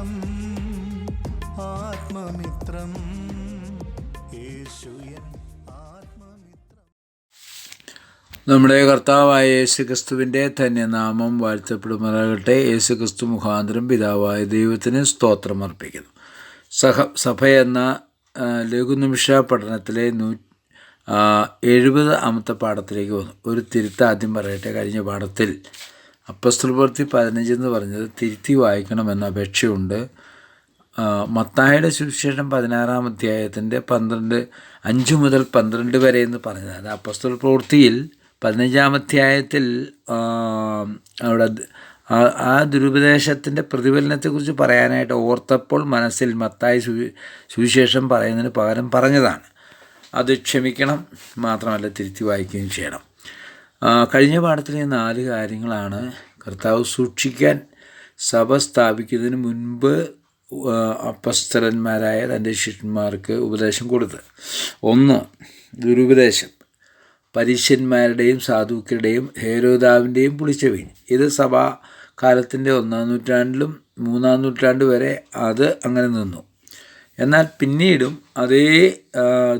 ആത്മമിത്രം ആത്മമിത്രം. യേശുയൻ നമ്മുടെ കർത്താവായ യേശു ക്രിസ്തുവിന്റെ നാമം വാഴ്ത്തപ്പെടുമാറാകട്ടെ. യേശു ക്രിസ്തു മുഖാന്തരം പിതാവായ ദൈവത്തിന് സ്തോത്രം അർപ്പിക്കുന്നു. സഹ സഭ എന്ന ലഘുനിമിഷ പഠനത്തിലെ നൂ എഴുപത് അമത്തെ പാഠത്തിലേക്ക് വന്നു. ഒരു തിരുത്താദ്യം പറയട്ടെ. കഴിഞ്ഞ പാഠത്തിൽ അപ്പസ്തല പ്രവൃത്തി പതിനഞ്ച് എന്ന് പറഞ്ഞത് തിരുത്തി വായിക്കണമെന്ന അപേക്ഷയുണ്ട്. മത്തായുടെ സുവിശേഷം പതിനാറാം അധ്യായത്തിന്റെ പന്ത്രണ്ട് അഞ്ച് മുതൽ പന്ത്രണ്ട് വരെ എന്ന് പറഞ്ഞത്. അത് അപ്പസ്തല പ്രവൃത്തിയിൽ പതിനഞ്ചാം അധ്യായത്തിൽ അവിടെ ആ- ദുരുപദേശത്തിന്റെ പ്രതിഫലനത്തെക്കുറിച്ച് പറയാനായിട്ട് ഓർത്തപ്പോൾ മനസ്സിൽ മത്തായി സുവി സുവിശേഷം പറയുന്നതിന് പകരം പറഞ്ഞതാണ്. അത് ക്ഷമിക്കണം മാത്രമല്ല തിരുത്തി വായിക്കുകയും ചെയ്യണം. കഴിഞ്ഞ പാഠത്തിലെ നാല് കാര്യങ്ങളാണ് കർത്താവ് സൂക്ഷിക്കാൻ സഭ സ്ഥാപിക്കുന്നതിന് മുൻപ് അപ്പസ്തരന്മാരായ തന്റെ ശിഷ്യന്മാർക്ക് ഉപദേശം കൊടുത്ത് ഒന്ന് ദുരുപദേശം. പരീശന്മാരുടെയും സാധുക്കളുടെയും ഹേരോദാവിന്റെയും പുളിച്ച വീൺ ഇത് സഭാ കാലത്തിന്റെ ഒന്നാം നൂറ്റാണ്ടിലും മൂന്നാം നൂറ്റാണ്ട് വരെ അത് അങ്ങനെ നിന്നു. എന്നാൽ പിന്നീടും അതേ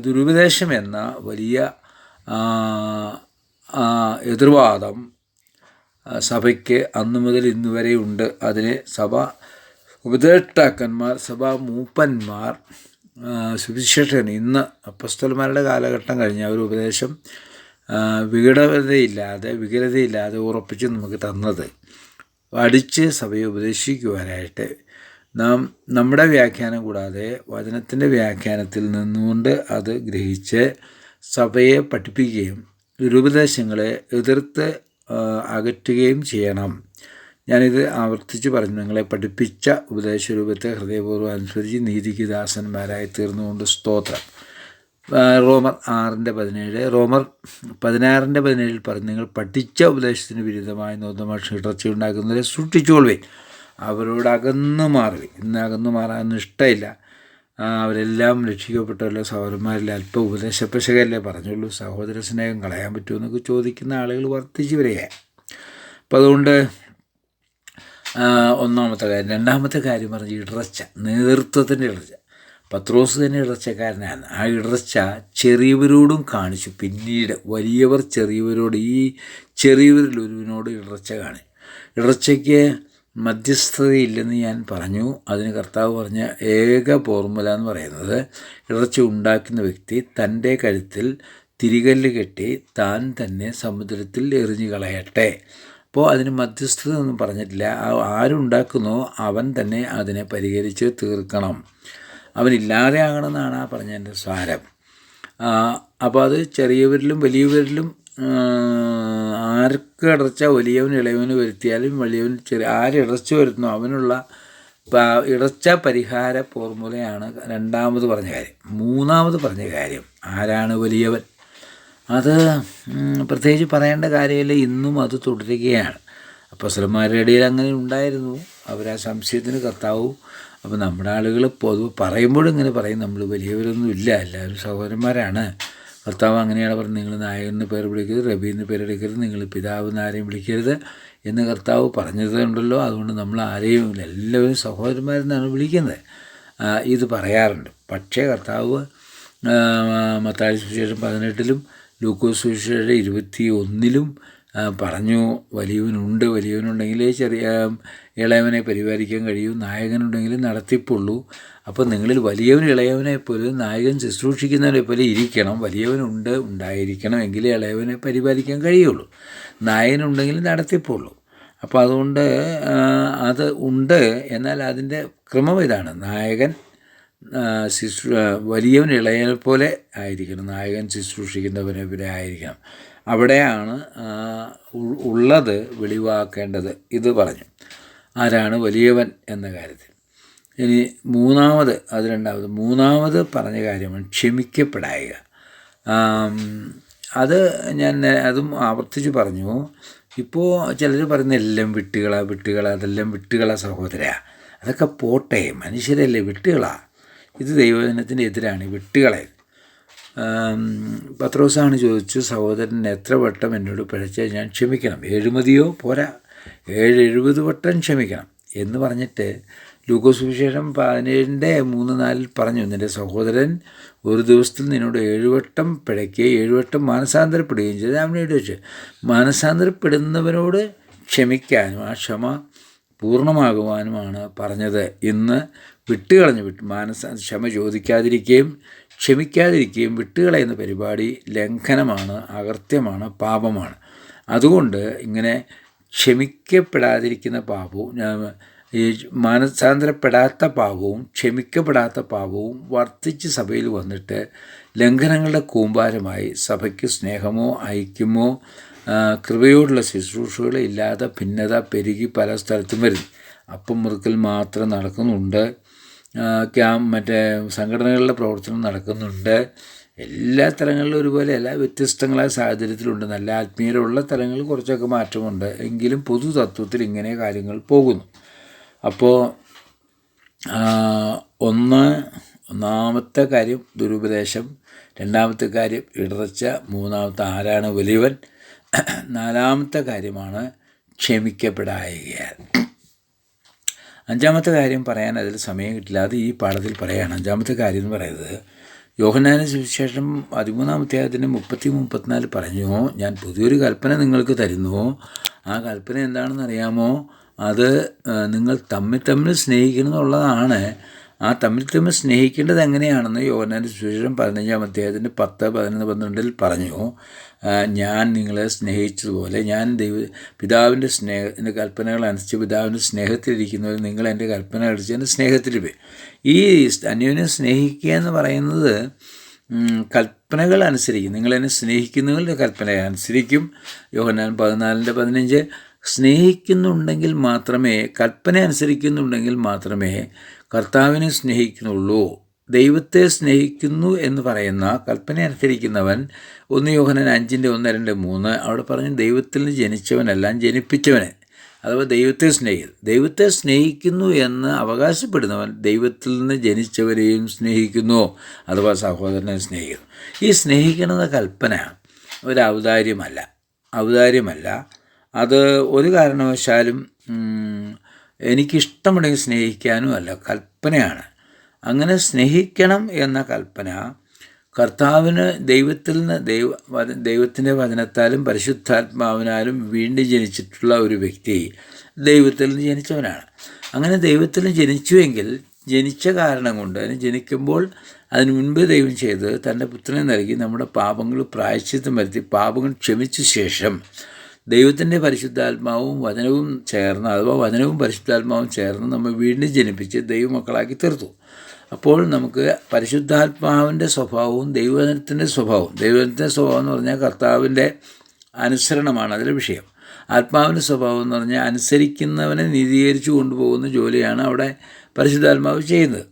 ദുരുപദേശം എന്ന വലിയ എതിർവാദം സഭയ്ക്ക് അന്നു മുതൽ ഇന്ന് വരെ ഉണ്ട്. അതിനെ സഭ ഉപദേഷ്ടാക്കന്മാർ സഭാ മൂപ്പന്മാർ സുവിശേഷൻ ഇന്ന് അപ്പസ്തലന്മാരുടെ കാലഘട്ടം കഴിഞ്ഞ ഒരു ഉപദേശം വികടതയില്ലാതെ വികലതയില്ലാതെ ഉറപ്പിച്ച് നമുക്ക് തന്നത്. അടിച്ച് സഭയെ ഉപദേശിക്കുവാനായിട്ട് നാം നമ്മുടെ വ്യാഖ്യാനം കൂടാതെ വചനത്തിന്റെ വ്യാഖ്യാനത്തിൽ നിന്നുകൊണ്ട് അത് ഗ്രഹിച്ച് സഭയെ പഠിപ്പിക്കുകയും ദുരുപദേശങ്ങളെ എതിർത്ത് അകറ്റുകയും ചെയ്യണം. ഞാനിത് ആവർത്തിച്ച് പറഞ്ഞു. നിങ്ങളെ പഠിപ്പിച്ച ഉപദേശരൂപത്തെ ഹൃദയപൂർവം അനുസരിച്ച് നീതിക്ക് ദാസന്മാരായി തീർന്നുകൊണ്ട് സ്തോത്രം. റോമർ ആറിന്റെ പതിനേഴ്. റോമർ പതിനാറിന്റെ പതിനേഴിൽ പറഞ്ഞു നിങ്ങൾ പഠിച്ച ഉപദേശത്തിന് വിരുദ്ധമായി നോതമാഷ ഇടർച്ച ഉണ്ടാക്കുന്നവരെ സൂക്ഷിച്ചുകൊള്ളുവേ അവരോട് അകന്നു മാറുവേ ഇന്ന് അകന്നു മാറാൻ ഇഷ്ടമില്ല. അവരെല്ലാം രക്ഷിക്കപ്പെട്ടവരുടെ സഹോദരന്മാരിൽ അല്പം ഉപദേശപശകല്ലേ പറഞ്ഞുള്ളൂ. സഹോദര സ്നേഹം കളയാൻ പറ്റുമെന്നൊക്കെ ചോദിക്കുന്ന ആളുകൾ വർദ്ധിച്ചു വരികയാണ്. അപ്പം അതുകൊണ്ട് ഒന്നാമത്തെ കാര്യം രണ്ടാമത്തെ കാര്യം പറഞ്ഞ് ഇടർച്ച നേതൃത്വത്തിന്റെ ഇടർച്ച. പത്രോസ് തന്നെ ഇടർച്ചക്കാരനാണ്. ആ ഇടർച്ച ചെറിയവരോടും കാണിച്ചു. പിന്നീട് വലിയവർ ചെറിയവരോട് ഈ ചെറിയവരിൽ ഒരുവിനോട് ഇടർച്ച കാണി. ഇടർച്ചയ്ക്ക് മധ്യസ്ഥതയില്ലെന്ന് ഞാൻ പറഞ്ഞു. അതിന് കർത്താവ് പറഞ്ഞ ഏക ഫോർമുല എന്ന് പറയുന്നത് ഇറച്ചി ഉണ്ടാക്കുന്ന വ്യക്തി തന്റെ കഴുത്തിൽ തിരികല്ല് കെട്ടി താൻ തന്നെ സമുദ്രത്തിൽ എറിഞ്ഞു കളയട്ടെ. അപ്പോൾ അതിന് മധ്യസ്ഥത ഒന്നും പറഞ്ഞിട്ടില്ല. ആരുണ്ടാക്കുന്നോ അവൻ തന്നെ അതിനെ പരിഹരിച്ച് തീർക്കണം. അവനില്ലാതെ ആകണമെന്നാണ് ആ പറഞ്ഞതിന്റെ സാരം. അപ്പോൾ അത് ചെറിയവരിലും വലിയവരിലും ആർക്ക് ഇടർച്ച വലിയവൻ ഇളയവന് വരുത്തിയാലും വലിയവൻ ചെറിയ ആര് ഇടർച്ച വരുത്തുന്നു അവനുള്ള ഇടർച്ച പരിഹാര ഫോർമുലയാണ് രണ്ടാമത് പറഞ്ഞ കാര്യം. മൂന്നാമത് പറഞ്ഞ കാര്യം ആരാണ് വലിയവൻ? അത് പ്രത്യേകിച്ച് പറയേണ്ട കാര്യമില്ല. ഇന്നും അത് തുടരുകയാണ്. അപ്പസ്വലന്മാരുടെ ഇടയിൽ അങ്ങനെ ഉണ്ടായിരുന്നു. അവർ ആ സംശയത്തിന് കർത്താവും അപ്പോൾ നമ്മുടെ ആളുകൾ പൊതുവെ പറയുമ്പോഴും ഇങ്ങനെ പറയും. നമ്മൾ വലിയവരൊന്നും ഇല്ല. എല്ലാവരും സഹോദരന്മാരാണ്. കർത്താവ് അങ്ങനെയാണ് പറഞ്ഞത്. നിങ്ങൾ നായകന് പേര് വിളിക്കരുത് റബീന്ന് പേരെടുക്കരുത് നിങ്ങൾ പിതാവ് ആരെയും വിളിക്കരുത് എന്ന് കർത്താവ് പറഞ്ഞത് ഉണ്ടല്ലോ അതുകൊണ്ട് നമ്മൾ ആരെയും എല്ലാവരും സഹോദരന്മാരെന്നാണ് വിളിക്കുന്നത്. ഇത് പറയാറുണ്ട്. പക്ഷേ കർത്താവ് ആ, സുശേഷം പതിനെട്ടിലും ലൂക്കോസ് സുവിശേഷം ഇരുപത്തി ഒന്നിലും പറഞ്ഞു വലിയവനുണ്ട് വലിയവനുണ്ടെങ്കിലേ ചെറിയ ഇളയവനെ പരിപാലിക്കാൻ കഴിയൂ നായകനുണ്ടെങ്കിൽ നടത്തിപ്പുള്ളൂ. അപ്പോൾ നിങ്ങളിൽ വലിയവൻ ഇളയവനെ പോലെ നായകൻ ശുശ്രൂഷിക്കുന്നവനെ പോലെ ഇരിക്കണം. വലിയവനുണ്ട് ഉണ്ടായിരിക്കണം എങ്കിലേ ഇളയവനെ പരിപാലിക്കാൻ കഴിയുള്ളൂ. നായകനുണ്ടെങ്കിൽ നടത്തിപ്പുള്ളൂ. അപ്പോൾ അതുകൊണ്ട് അത് ഉണ്ട്. എന്നാൽ അതിന്റെ ക്രമം ഇതാണ്. നായകൻ ശുശ്രൂ വലിയവൻ ഇളയനെ പോലെ ആയിരിക്കണം. നായകൻ ശുശ്രൂഷിക്കുന്നവനെ പോലെ ആയിരിക്കണം. അവിടെയാണ് ഉള്ളത് വെളിവാക്കേണ്ടത്. ഇത് പറഞ്ഞു. ആരാണ് വലിയവൻ എന്ന കാര്യത്തിൽ. ഇനി മൂന്നാമത് അത് രണ്ടാമത് മൂന്നാമത് പറഞ്ഞ കാര്യമാണ് ക്ഷമിക്കപ്പെടായിക. ആം, അത് ഞാൻ അതും ആവർത്തിച്ച് പറഞ്ഞു. ഇപ്പോൾ ചിലർ പറയുന്ന എല്ലാം വിട്ടുകളാ വിട്ടുകളാ അതെല്ലാം വിട്ടുകളാ സഹോദര. അതൊക്കെ പോട്ടെ മനുഷ്യരല്ലേ വിട്ടുകളാ. ഇത് ദൈവജനത്തിന്റെ എതിരാണ് വിട്ടുകളെ. പത്രോസാണ് ചോദിച്ചു സഹോദരൻ എത്ര വട്ടം എന്നോട് പിഴച്ചാൽ ഞാൻ ക്ഷമിക്കണം? ഏഴുമതിയോ പോരാ. ഏഴ് എഴുപത് വട്ടം ക്ഷമിക്കണം. എന്ന് പറഞ്ഞിട്ട് ലൂക്കോസ് വിശേഷം പതിനേഴിന്റെ മൂന്ന് നാലിൽ പറഞ്ഞു നിന്റെ സഹോദരൻ ഒരു ദിവസത്തിൽ നിന്നോട് ഏഴുവട്ടം പിഴയ്ക്കുകയും ഏഴുവട്ടം മാനസാന്തരപ്പെടുകയും ചെയ്ത്. അവനോട് വെച്ച് മാനസാന്തരപ്പെടുന്നവനോട് ക്ഷമിക്കാനും ആ ക്ഷമ പൂർണമാകുവാനുമാണ് പറഞ്ഞത്. ഇന്ന് വിട്ടുകളഞ്ഞു. വിട്ട് മാനസ ക്ഷമ ചോദിക്കാതിരിക്കുകയും ക്ഷമിക്കാതിരിക്കുകയും വിട്ടുകളയുന്ന പരിപാടി ലംഘനമാണ് അകൃത്യമാണ് പാപമാണ്. അതുകൊണ്ട് ഇങ്ങനെ ക്ഷമിക്കപ്പെടാതിരിക്കുന്ന പാപവും ഈ മാനസാന്തരപ്പെടാത്ത പാപവും ക്ഷമിക്കപ്പെടാത്ത പാപവും വർദ്ധിച്ച് സഭയിൽ വന്നിട്ട് ലംഘനങ്ങളുടെ കൂമ്പാരമായി സഭയ്ക്ക് സ്നേഹമോ ഐക്യമോ കൃപയോടുള്ള ശുശ്രൂഷകൾ ഇല്ലാതെ ഭിന്നത പെരുകി പല സ്ഥലത്തും വരുന്നു. അപ്പം മുറുക്കൽ മാത്രം നടക്കുന്നുണ്ട്. ആ, ക്യാം മറ്റേ സംഘടനകളുടെ പ്രവർത്തനം നടക്കുന്നുണ്ട്. എല്ലാ തലങ്ങളിലും ഒരുപോലെ എല്ലാ വ്യത്യസ്തങ്ങളായ സാഹചര്യത്തിലുണ്ട്. നല്ല ആത്മീയരുള്ള തലങ്ങളിൽ കുറച്ചൊക്കെ മാറ്റമുണ്ട്. എങ്കിലും പൊതു തത്വത്തിൽ ഇങ്ങനെ കാര്യങ്ങൾ പോകുന്നു. അപ്പോൾ ഒന്ന് ഒന്നാമത്തെ കാര്യം ദുരുപദേശം രണ്ടാമത്തെ കാര്യം ഇടർച്ച മൂന്നാമത്തെ ആരാണ് വലിയവൻ. നാലാമത്തെ കാര്യമാണ് ക്ഷമിക്കപ്പെടായികയാൽ. അഞ്ചാമത്തെ കാര്യം പറയാൻ അതിൽ സമയം കിട്ടില്ല. അത് ഈ പാഠത്തിൽ പറയുകയാണ് അഞ്ചാമത്തെ കാര്യം എന്ന് പറയുന്നത് യോഹനാന സുവിശേഷം പതിമൂന്നാം അധ്യായത്തിന് മുപ്പത്തി മുപ്പത്തിനാല് പറഞ്ഞു ഞാൻ പുതിയൊരു കൽപ്പന നിങ്ങൾക്ക് തരുന്നു. ആ കൽപ്പന എന്താണെന്ന് അറിയാമോ? അത് നിങ്ങൾ തമ്മിൽ തമ്മിൽ സ്നേഹിക്കണം എന്നുള്ളതാണ്. ആ തമ്മിൽ തമ്മിൽ സ്നേഹിക്കേണ്ടത് എങ്ങനെയാണെന്ന് യോഹനാന്റെ സുവിശേഷം പതിനഞ്ചാം അധ്യായത്തിന്റെ പത്ത് പതിനൊന്ന് പന്ത്രണ്ടിൽ പറഞ്ഞു. ഞാൻ നിങ്ങളെ സ്നേഹിച്ചതുപോലെ ഞാൻ ദൈവ പിതാവിന്റെ സ്നേഹത്തിന്റെ കൽപ്പനകൾ അനുസരിച്ച് പിതാവിന്റെ സ്നേഹത്തിലിരിക്കുന്നവർ നിങ്ങൾ എന്റെ കൽപ്പന അടിച്ച് എന്റെ സ്നേഹത്തിൽ പോയി ഈ അന്യോന്യം സ്നേഹിക്കുക എന്ന് പറയുന്നത് കൽപ്പനകൾ അനുസരിക്കും. നിങ്ങളെന്നെ സ്നേഹിക്കുന്നവരുടെ കൽപ്പന അനുസരിക്കും. യോഹനാൻ പതിനാലിന്റെ പതിനഞ്ച് സ്നേഹിക്കുന്നുണ്ടെങ്കിൽ മാത്രമേ കൽപ്പന അനുസരിക്കുന്നുണ്ടെങ്കിൽ മാത്രമേ കർത്താവിനെ സ്നേഹിക്കുന്നുള്ളൂ. ദൈവത്തെ സ്നേഹിക്കുന്നു എന്ന് പറയുന്ന കൽപ്പന അനുസരിക്കുന്നവൻ ഒന്ന് യോഹനൻ അഞ്ചിന്റെ ഒന്ന് രണ്ട് മൂന്ന് അവിടെ പറഞ്ഞ് ദൈവത്തിൽ നിന്ന് ജനിച്ചവനെല്ലാം ജനിപ്പിച്ചവനെ. അഥവാ ദൈവത്തെ സ്നേഹിക്കുന്നു ദൈവത്തെ സ്നേഹിക്കുന്നു എന്ന് അവകാശപ്പെടുന്നവൻ ദൈവത്തിൽ നിന്ന് ജനിച്ചവരെയും സ്നേഹിക്കുന്നു. അഥവാ സഹോദരനെ സ്നേഹിക്കുന്നു. ഈ സ്നേഹിക്കണമെന്ന കൽപ്പന ഒരു ഔദാര്യമല്ല. ഔദാര്യമല്ല. അത് ഒരു കാരണവശാലും എനിക്കിഷ്ടമുണ്ടെങ്കിൽ സ്നേഹിക്കാനും അല്ല കൽപ്പനയാണ്. അങ്ങനെ സ്നേഹിക്കണം എന്ന കൽപ്പന കർത്താവിന് ദൈവത്തിൽ നിന്ന് ദൈവ ദൈവത്തിന്റെ വചനത്താലും പരിശുദ്ധാത്മാവിനാലും വീണ്ടും ജനിച്ചിട്ടുള്ള ഒരു വ്യക്തി ദൈവത്തിൽ നിന്ന് ജനിച്ചവനാണ്. അങ്ങനെ ദൈവത്തിൽ ജനിച്ചുവെങ്കിൽ ജനിച്ച കാരണം കൊണ്ട് അതിന് ജനിക്കുമ്പോൾ അതിന് മുൻപ് ദൈവം ചെയ്ത് തന്റെ പുത്രനെ നൽകി നമ്മുടെ പാപങ്ങൾ പ്രായശ്ചിത്തം വരുത്തി പാപങ്ങൾ ക്ഷമിച്ച ശേഷം ദൈവത്തിന്റെ പരിശുദ്ധാത്മാവും വചനവും ചേർന്ന് അഥവാ വചനവും പരിശുദ്ധാത്മാവും ചേർന്ന് നമ്മൾ വീണ്ടും ജനിപ്പിച്ച് ദൈവമക്കളാക്കി തീർത്തു. അപ്പോൾ നമുക്ക് പരിശുദ്ധാത്മാവിന്റെ സ്വഭാവവും ദൈവജനത്തിന്റെ സ്വഭാവവും ദൈവജനത്തിന്റെ സ്വഭാവം എന്ന് പറഞ്ഞാൽ കർത്താവിന്റെ അനുസരണമാണ് അതിലെ വിഷയം. ആത്മാവിന്റെ സ്വഭാവം എന്ന് പറഞ്ഞാൽ അനുസരിക്കുന്നവനെ നീതീകരിച്ചു കൊണ്ടുപോകുന്ന ജോലിയാണ് അവിടെ പരിശുദ്ധാത്മാവ് ചെയ്യുന്നത്.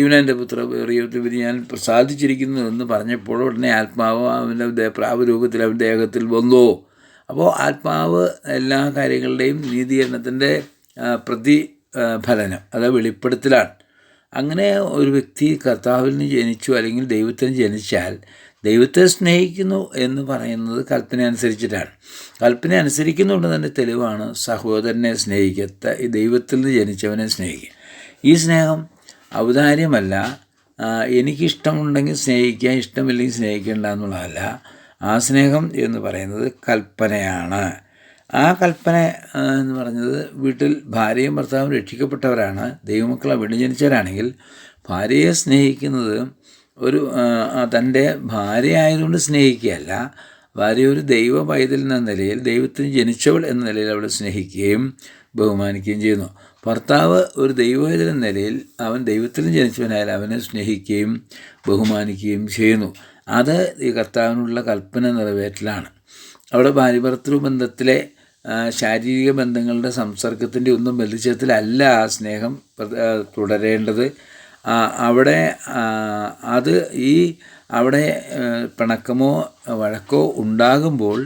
ഇവനെന്റെ പുത്ര പ്രിയത്തിൽ ഞാൻ പ്രസാദിച്ചിരിക്കുന്നു എന്ന് പറഞ്ഞപ്പോൾ ഉടനെ ആത്മാവ് അവന്റെ പ്രാപരൂപത്തിൽ അവൻ ദേഹത്തിൽ വന്നു. അപ്പോൾ ആത്മാവ് എല്ലാ കാര്യങ്ങളുടെയും നീതീകരണത്തിന്റെ പ്രതി ഫലനം അത് വെളിപ്പെടുത്തലാണ്. അങ്ങനെ ഒരു വ്യക്തി കർത്താവിൽ നിന്ന് ജനിച്ചു അല്ലെങ്കിൽ ദൈവത്തിന് ജനിച്ചാൽ ദൈവത്തെ സ്നേഹിക്കുന്നു എന്ന് പറയുന്നത് കൽപ്പന അനുസരിച്ചിട്ടാണ്. കൽപ്പന അനുസരിക്കുന്നുണ്ട് തന്നെ തെളിവാണ് സഹോദരനെ സ്നേഹിക്കത്ത ഈ ദൈവത്തിൽ നിന്ന് ജനിച്ചവനെ സ്നേഹിക്കുക. ഈ സ്നേഹം ഔദാര്യമല്ല എനിക്കിഷ്ടമുണ്ടെങ്കിൽ സ്നേഹിക്കുക ഇഷ്ടമില്ലെങ്കിൽ സ്നേഹിക്കേണ്ട എന്നുള്ളതല്ല. ആ സ്നേഹം എന്ന് പറയുന്നത് കൽപ്പനയാണ്. ആ കൽപ്പന എന്ന് പറഞ്ഞത് വീട്ടിൽ ഭാര്യയും ഭർത്താവും രക്ഷിക്കപ്പെട്ടവരാണ് ദൈവമക്കളെ വീണ്ടും ജനിച്ചവരാണെങ്കിൽ ഭാര്യയെ സ്നേഹിക്കുന്നത് ഒരു തന്റെ ഭാര്യ ആയതുകൊണ്ട് സ്നേഹിക്കുകയല്ല. ഭാര്യ ഒരു ദൈവ പൈതൽ എന്ന നിലയിൽ ദൈവത്തിന് ജനിച്ചവൾ എന്ന നിലയിൽ അവൾ സ്നേഹിക്കുകയും ബഹുമാനിക്കുകയും ചെയ്യുന്നു. ഭർത്താവ് ഒരു ദൈവവേദന എന്ന നിലയിൽ അവൻ ദൈവത്തിൽ ജനിച്ചവനായാൽ അവനെ സ്നേഹിക്കുകയും ബഹുമാനിക്കുകയും ചെയ്യുന്നു. അത് ഈ കർത്താവിനുള്ള കൽപ്പന നിറവേറ്റലാണ്. അവിടെ ഭാര്യഭർത്തൃ ബന്ധത്തിലെ ശാരീരിക ബന്ധങ്ങളുടെ സംസർഗത്തിന്റെ ഒന്നും ബന്ധിച്ചതിലല്ല ആ സ്നേഹം തുടരേണ്ടത്. അവിടെ അത് ഈ അവിടെ പിണക്കമോ വഴക്കോ ഉണ്ടാകുമ്പോൾ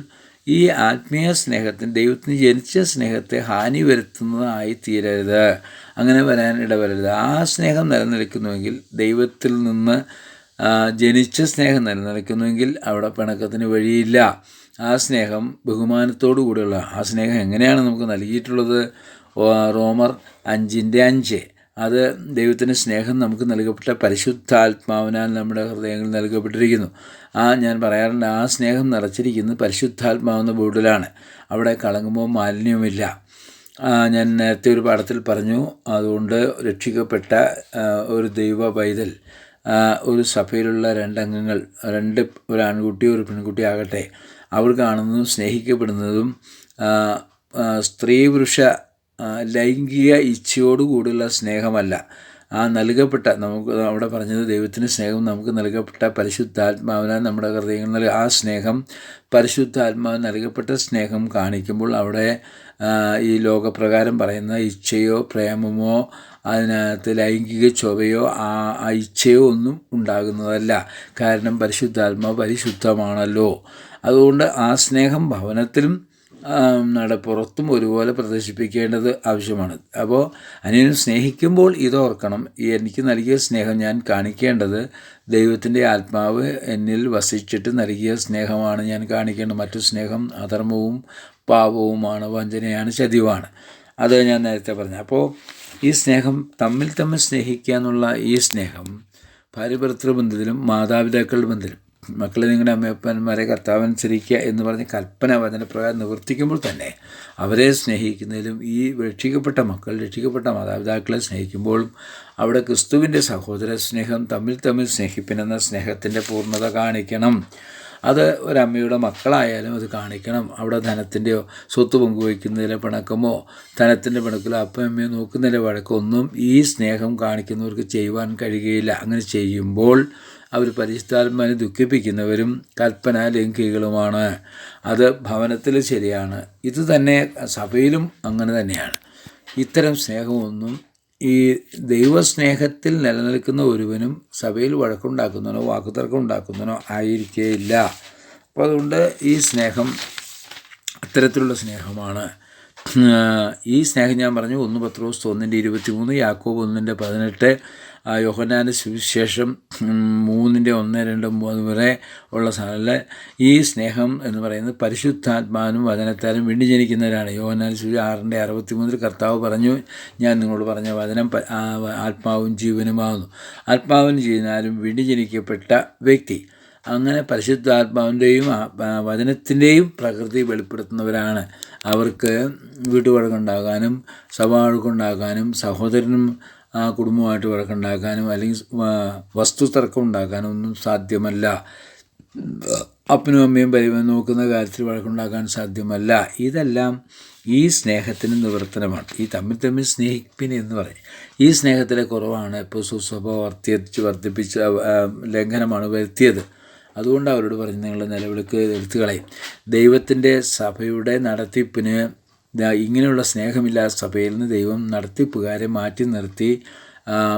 ഈ ആത്മീയ സ്നേഹത്തിന് ദൈവത്തിന് ജനിച്ച സ്നേഹത്തെ ഹാനി വരുത്തുന്നതായി തീരരുത്. അങ്ങനെ വരാൻ ഇടവരരുത്. ആ സ്നേഹം നിലനിൽക്കുന്നുവെങ്കിൽ ദൈവത്തിൽ നിന്ന് ജനിച്ച സ്നേഹം നിലനിൽക്കുന്നുവെങ്കിൽ അവിടെ പിണക്കത്തിന് വഴിയില്ല. ആ സ്നേഹം ബഹുമാനത്തോടു കൂടിയുള്ള ആ സ്നേഹം എങ്ങനെയാണ് നമുക്ക് നൽകിയിട്ടുള്ളത്? റോമർ അഞ്ചിന്റെ അഞ്ച്. അത് ദൈവത്തിന്റെ സ്നേഹം നമുക്ക് നൽകപ്പെട്ട പരിശുദ്ധാത്മാവിനാൽ നമ്മുടെ ഹൃദയങ്ങളിൽ നൽകപ്പെട്ടിരിക്കുന്നു. ആ ഞാൻ പറയാറുണ്ട് ആ സ്നേഹം നിറച്ചിരിക്കുന്നത് പരിശുദ്ധാത്മാവെന്ന ബോർഡിലാണ്. അവിടെ കളങ്ങുമ്പോൾ മാലിന്യവുമില്ല. ഞാൻ നേരത്തെ ഒരു പാഠത്തിൽ പറഞ്ഞു അതുകൊണ്ട് രക്ഷിക്കപ്പെട്ട ഒരു ദൈവ പൈതൽ. ഒരു സഭയിലുള്ള രണ്ടംഗങ്ങൾ രണ്ട് ഒരു ആൺകുട്ടി ഒരു പെൺകുട്ടി ആകട്ടെ അവർ കാണുന്നതും സ്നേഹിക്കപ്പെടുന്നതും സ്ത്രീ പുരുഷ ലൈംഗിക ലൈംഗിക ഇച്ഛയോടുകൂടിയുള്ള സ്നേഹമല്ല. ആ നൽകപ്പെട്ട നമുക്ക് അവിടെ പറഞ്ഞത് ദൈവത്തിന് സ്നേഹം നമുക്ക് നൽകപ്പെട്ട പരിശുദ്ധാത്മാവിനാൽ നമ്മുടെ ഹൃദയങ്ങളിൽ ആ സ്നേഹം പരിശുദ്ധാത്മാവ് നൽകപ്പെട്ട സ്നേഹം കാണിക്കുമ്പോൾ അവിടെ ഈ ലോകപ്രകാരം പറയുന്ന ഇച്ഛയോ പ്രേമമോ അതിനകത്ത് ലൈംഗിക ചൊവയോ ആ ഇച്ഛയോ ഒന്നും ഉണ്ടാകുന്നതല്ല. കാരണം പരിശുദ്ധാത്മാവ് പരിശുദ്ധമാണല്ലോ. അതുകൊണ്ട് ആ സ്നേഹം ഭവനത്തിലും പുറത്തും ഒരുപോലെ പ്രദർശിപ്പിക്കേണ്ടത് ആവശ്യമാണ്. അപ്പോൾ അനിയനും സ്നേഹിക്കുമ്പോൾ ഇതോർക്കണം. എനിക്ക് നൽകിയ സ്നേഹം ഞാൻ കാണിക്കേണ്ടത് ദൈവത്തിന്റെ ആത്മാവ് എന്നിൽ വസിച്ചിട്ട് നൽകിയ സ്നേഹമാണ് ഞാൻ കാണിക്കേണ്ടത്. മറ്റു സ്നേഹം അധർമ്മവും പാപവുമാണ് വഞ്ചനയാണ് ചതിവാണ്. അത് ഞാൻ നേരത്തെ പറഞ്ഞു. അപ്പോൾ ഈ സ്നേഹം തമ്മിൽ തമ്മിൽ സ്നേഹിക്കുക എന്നുള്ള ഈ സ്നേഹം ഭാര്യഭർത്തൃ ബന്ധത്തിലും മാതാപിതാക്കളുടെ ബന്ധത്തിലും മക്കളെ നിങ്ങളുടെ അമ്മയപ്പന്മാരെ കർത്താവനുസരിക്കുക എന്ന് പറഞ്ഞ് കൽപ്പന വചനപ്രകാരം നിവർത്തിക്കുമ്പോൾ തന്നെ അവരെ സ്നേഹിക്കുന്നതിലും ഈ രക്ഷിക്കപ്പെട്ട മക്കൾ രക്ഷിക്കപ്പെട്ട മാതാപിതാക്കളെ സ്നേഹിക്കുമ്പോഴും അവിടെ ക്രിസ്തുവിന്റെ സഹോദര സ്നേഹം തമ്മിൽ തമ്മിൽ സ്നേഹിപ്പിനെന്ന സ്നേഹത്തിന്റെ പൂർണത കാണിക്കണം. അത് ഒരമ്മയുടെ മക്കളായാലും അത് കാണിക്കണം. അവിടെ ധനത്തിന്റെയോ സ്വത്ത് പങ്കുവയ്ക്കുന്നതിലെ പിണക്കമോ ധനത്തിന്റെ പിണക്കിലോ അപ്പയമ്മയോ വഴക്കോ ഒന്നും ഈ സ്നേഹം കാണിക്കുന്നവർക്ക് ചെയ്യുവാൻ കഴിയുകയില്ല. അങ്ങനെ ചെയ്യുമ്പോൾ അവർ പരിശുദ്ധാത്മാനെ ദുഃഖിപ്പിക്കുന്നവരും കൽപ്പന ലംഘികളുമാണ്. അത് ഭവനത്തിൽ ശരിയാണ്. ഇത് തന്നെ സഭയിലും അങ്ങനെ തന്നെയാണ്. ഇത്തരം സ്നേഹമൊന്നും ഈ ദൈവസ്നേഹത്തിൽ നിലനിൽക്കുന്ന ഒരുവനും സഭയിൽ വഴക്കുണ്ടാക്കുന്നവനോ വാക്കുതർക്കം ഉണ്ടാക്കുന്നവനോ ആയിരിക്കേയില്ല. അപ്പോൾ അതുകൊണ്ട് ഈ സ്നേഹം അത്തരത്തിലുള്ള സ്നേഹമാണ്. ഈ സ്നേഹം ഞാൻ പറഞ്ഞു ഒന്ന് പത്രോസ് ഒന്നിന്റെ ഇരുപത്തി മൂന്ന് യാക്കോബ് ഒന്നിന്റെ പതിനെട്ട് ആ, യോഹന്നാന്റെ സുവിശേഷം മൂന്നിന്റെ ഒന്ന് രണ്ട് മൂന്ന് വരെ ഉള്ള സ്ഥലങ്ങളിൽ ഈ സ്നേഹം എന്ന് പറയുന്നത് പരിശുദ്ധാത്മാവിനും വചനത്താലും വീണ്ടും ജനിക്കുന്നവരാണ്. യോഹന്നാൻ സുവി ആറിന്റെ അറുപത്തി മൂന്നിൽ കർത്താവ് പറഞ്ഞു ഞാൻ നിങ്ങളോട് പറഞ്ഞ വചനം ആത്മാവും ജീവനുമാകുന്നു ആത്മാവിന് ജീവനാലും വീണ്ടും ജനിക്കപ്പെട്ട വ്യക്തി അങ്ങനെ പരിശുദ്ധാത്മാവിന്റെയും വചനത്തിന്റെയും പ്രകൃതി വെളിപ്പെടുത്തുന്നവരാണ്. അവർക്ക് വീട്ടുവഴക്കുണ്ടാകാനും സഭാവഴക്കുണ്ടാകാനും സഹോദരനും കുടുംബമായിട്ട് വഴക്കുണ്ടാക്കാനും അല്ലെങ്കിൽ വസ്തു തർക്കം ഉണ്ടാക്കാനും ഒന്നും സാധ്യമല്ല. അപ്പനും അമ്മയും പരി നോക്കുന്ന കാര്യത്തിൽ വഴക്കുണ്ടാക്കാൻ സാധ്യമല്ല. ഇതെല്ലാം ഈ സ്നേഹത്തിന് നിവർത്തനമാണ്. ഈ തമ്മിൽ തമ്മിൽ സ്നേഹിപ്പിന് എന്ന് പറയും. ഈ സ്നേഹത്തിലെ കുറവാണ് ഇപ്പോൾ സുസ്വഭ വർദ്ധിച്ച് വർദ്ധിപ്പിച്ച ആ, ലംഘനമാണ് വരുത്തിയത്. അതുകൊണ്ട് അവരോട് പറഞ്ഞ് നിങ്ങൾ നിലവിളിക്ക് എടുത്തു കളയും. ദൈവത്തിന്റെ സഭയുടെ നടത്തിപ്പിന് ഇങ്ങനെയുള്ള സ്നേഹമില്ലാത്ത സഭയിൽ നിന്ന് ദൈവം നടത്തിപ്പുകാരെ മാറ്റി നിർത്തി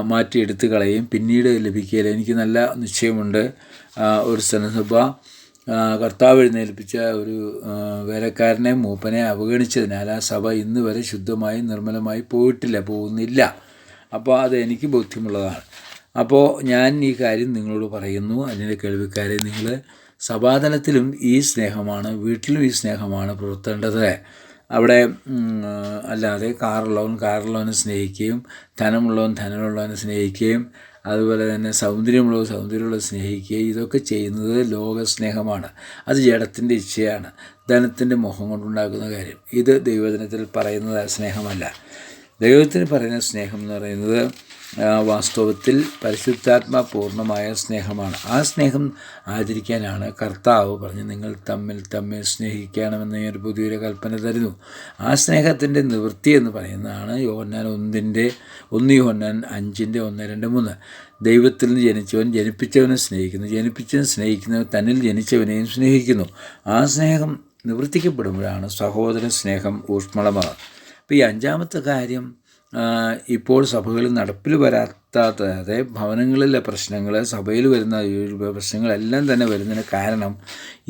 മാറ്റിയെടുത്ത് കളയും. പിന്നീട് ലഭിക്കുകയില്ല എനിക്ക് നല്ല നിശ്ചയമുണ്ട്. ഒരു സനസഭ കർത്താവ് എഴുന്നേൽപ്പിച്ച ഒരു വേലക്കാരനെ മൂപ്പനെ അവഗണിച്ചതിനാൽ ആ സഭ ഇന്ന് വരെ ശുദ്ധമായി നിർമ്മലമായി പോയിട്ടില്ല പോകുന്നില്ല. അപ്പോൾ അത് എനിക്ക് ബോധ്യമുള്ളതാണ്. അപ്പോൾ ഞാൻ ഈ കാര്യം നിങ്ങളോട് പറയുന്നു. അതിന്റെ കേൾവിക്കാരെ നിങ്ങൾ സഭാതലത്തിലും ഈ സ്നേഹമാണ് വീട്ടിലും ഈ സ്നേഹമാണ് പുലർത്തേണ്ടത്. അവിടെ അല്ലാതെ കാറുള്ളവൻ കാറുള്ളവനെ സ്നേഹിക്കുകയും ധനമുള്ളവൻ ധനമുള്ളവനെ സ്നേഹിക്കുകയും അതുപോലെ തന്നെ സൗന്ദര്യമുള്ളവർ സൗന്ദര്യമുള്ളവർ സ്നേഹിക്കുകയും ഇതൊക്കെ ചെയ്യുന്നത് ലോകസ്നേഹമാണ്. അത് ജഡത്തിന്റെ ഇച്ഛയാണ്. ധനത്തിന്റെ മുഖം കൊണ്ടുണ്ടാക്കുന്ന കാര്യം. ഇത് ദൈവദിനത്തിൽ പറയുന്നത് സ്നേഹമല്ല. ദൈവത്തിന് പറയുന്ന സ്നേഹം എന്ന് പറയുന്നത് വാസ്തവത്തിൽ പരിശുദ്ധാത്മ പൂർണമായ സ്നേഹമാണ്. ആ സ്നേഹം ആചരിക്കാനാണ് കർത്താവ് പറഞ്ഞ് നിങ്ങൾ തമ്മിൽ തമ്മിൽ സ്നേഹിക്കണമെന്ന് ഒരു പുതിയൊരു കൽപ്പന തരുന്നു. ആ സ്നേഹത്തിന്റെ നിവൃത്തി എന്ന് പറയുന്നതാണ് യോഹന്നാൻ ഒന്നിന്റെ ഒന്ന് യോഹന്നാൻ അഞ്ചിന്റെ ഒന്ന് രണ്ട് മൂന്ന്. ദൈവത്തിൽ നിന്ന് ജനിച്ചവൻ ജനിപ്പിച്ചവനെ സ്നേഹിക്കുന്നു ജനിപ്പിച്ചവൻ സ്നേഹിക്കുന്നവൻ തന്നിൽ ജനിച്ചവനെയും സ്നേഹിക്കുന്നു. ആ സ്നേഹം നിവർത്തിക്കപ്പെടുമ്പോഴാണ് സഹോദര സ്നേഹം ഊഷ്മളമാകുന്നത്. അപ്പോൾ ഈ അഞ്ചാമത്തെ കാര്യം ഇപ്പോൾ സഭകളിൽ നടപ്പിൽ വരാത്താതെ ഭവനങ്ങളിലെ പ്രശ്നങ്ങൾ സഭയിൽ വരുന്ന പ്രശ്നങ്ങളെല്ലാം തന്നെ വരുന്നതിന് കാരണം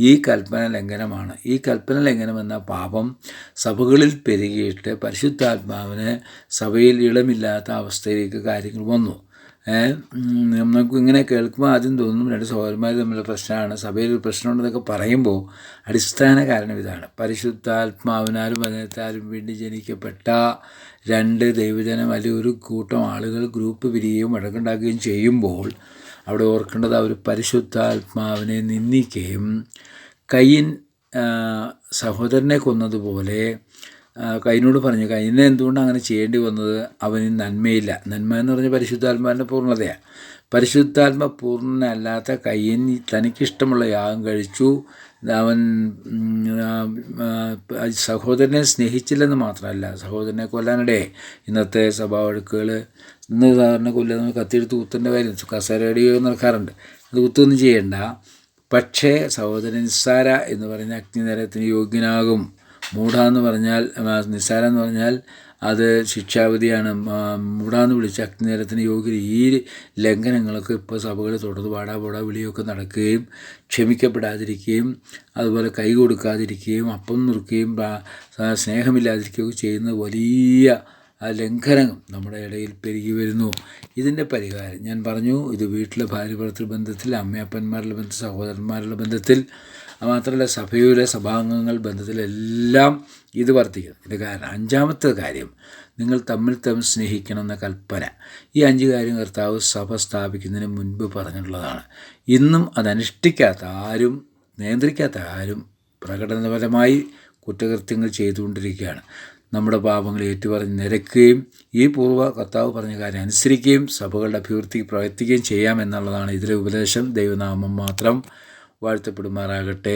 ഈ കൽപ്പന ലംഘനമാണ്. ഈ കൽപ്പന ലംഘനം എന്ന പാപം സഭകളിൽ പെരുകിയിട്ട് പരിശുദ്ധാത്മാവിന് സഭയിൽ ഇളമില്ലാത്ത അവസ്ഥയിലേക്ക് കാര്യങ്ങൾ വന്നു. നമുക്ക് ഇങ്ങനെ കേൾക്കുമ്പോൾ ആദ്യം തോന്നും രണ്ട് സഹോദരന്മാർ തമ്മിലുള്ള പ്രശ്നമാണ് സഭയിൽ ഒരു പ്രശ്നമുണ്ടെന്നൊക്കെ പറയുമ്പോൾ അടിസ്ഥാന കാരണം ഇതാണ്. പരിശുദ്ധാത്മാവിനാലും വചനത്താലും വേണ്ടി ജനിക്കപ്പെട്ട രണ്ട് ദൈവജനം അല്ലെങ്കിൽ ഒരു കൂട്ടം ആളുകൾ ഗ്രൂപ്പ് പിരിയുകയും വഴക്കുണ്ടാക്കുകയും ചെയ്യുമ്പോൾ അവിടെ ഓർക്കേണ്ടത് അവർ പരിശുദ്ധാത്മാവിനെ നിന്ദിക്കുകയും കയ്യൻ സഹോദരനെ കൊന്നതുപോലെ കൈനോട് പറഞ്ഞു കൈനെ എന്തുകൊണ്ട് അങ്ങനെ ചെയ്യേണ്ടി വന്നത്? അവന് നന്മയില്ല. നന്മ എന്ന് പറഞ്ഞാൽ പരിശുദ്ധാത്മാവിന്റെ പൂർണതയാണ് പരിശുദ്ധാത്മ പൂർണനല്ലാത്ത കയ്യൻ തനിക്കിഷ്ടമുള്ള യാഗം കഴിച്ചു. അവൻ സഹോദരനെ സ്നേഹിച്ചില്ലെന്ന് മാത്രമല്ല സഹോദരനെ കൊല്ലാനിടെ. ഇന്നത്തെ സഭാവഴക്കുകൾ ഇന്ന് സാധാരണ കൊല്ലുന്ന കത്തിയെടുത്ത് കുത്തേണ്ട കാര്യം കസേരടിയോ നടക്കാറുണ്ട്. അത് കുത്തൊന്നും ചെയ്യണ്ട. പക്ഷേ സഹോദരൻ നിസ്സാര എന്ന് പറയുന്ന അഗ്നിനരത്തിന് യോഗ്യനാകും. മൂഢ എന്ന് പറഞ്ഞാൽ നിസ്സാര എന്ന് പറഞ്ഞാൽ അത് ശിക്ഷാവിധിയാണ്. മൂടാന്ന് വിളിച്ച അഗ്നിനേരത്തിന് യോഗ്യത ഈ ലംഘനങ്ങളൊക്കെ ഇപ്പോൾ സഭകൾ തുടർന്ന് പാടാ പോടാ വിളിയൊക്കെ നടക്കുകയും ക്ഷമിക്കപ്പെടാതിരിക്കുകയും അതുപോലെ കൈ കൊടുക്കാതിരിക്കുകയും അപ്പം നുറുക്കുകയും സ്നേഹമില്ലാതിരിക്കുകയൊക്കെ സ്നേഹമില്ലാതിരിക്കുകയും ചെയ്യുന്ന വലിയ ആ ലംഘനം നമ്മുടെ ഇടയിൽ പെരുകി വരുന്നു. ഇതിന്റെ പരിഹാരം ഞാൻ പറഞ്ഞു ഇത് വീട്ടിലെ ഭാര്യ ബന്ധത്തിൽ അമ്മയപ്പന്മാരുടെ ബന്ധത്തിൽ സഹോദരന്മാരുടെ ബന്ധത്തിൽ മാത്രമല്ല സഭയുടെ സഭാംഗങ്ങൾ ബന്ധത്തിലെല്ലാം ഇത് വർദ്ധിക്കുന്നു ഇത് കാരണം അഞ്ചാമത്തെ കാര്യം നിങ്ങൾ തമ്മിൽ തമ്മിൽ സ്നേഹിക്കണം എന്ന കൽപ്പന. ഈ അഞ്ച് കാര്യം കർത്താവ് സഭ സ്ഥാപിക്കുന്നതിന് മുൻപ് പറഞ്ഞിട്ടുള്ളതാണ്. ഇന്നും അതനുഷ്ഠിക്കാത്ത ആരും നിയന്ത്രിക്കാത്ത ആരും പ്രകടനപരമായി കുറ്റകൃത്യങ്ങൾ ചെയ്തുകൊണ്ടിരിക്കുകയാണ്. നമ്മുടെ പാപങ്ങൾ ഏറ്റുപറഞ്ഞ് നിരക്കുകയും ഈ പൂർവ കർത്താവ് പറഞ്ഞ കാര്യം അനുസരിക്കുകയും സഭകളുടെ അഭിവൃദ്ധിക്ക് പ്രവർത്തിക്കുകയും ചെയ്യാമെന്നുള്ളതാണ് ഇതിലെ ഉപദേശം. ദൈവനാമം മാത്രം വാഴ്ത്തപ്പെടുമാറാകട്ടെ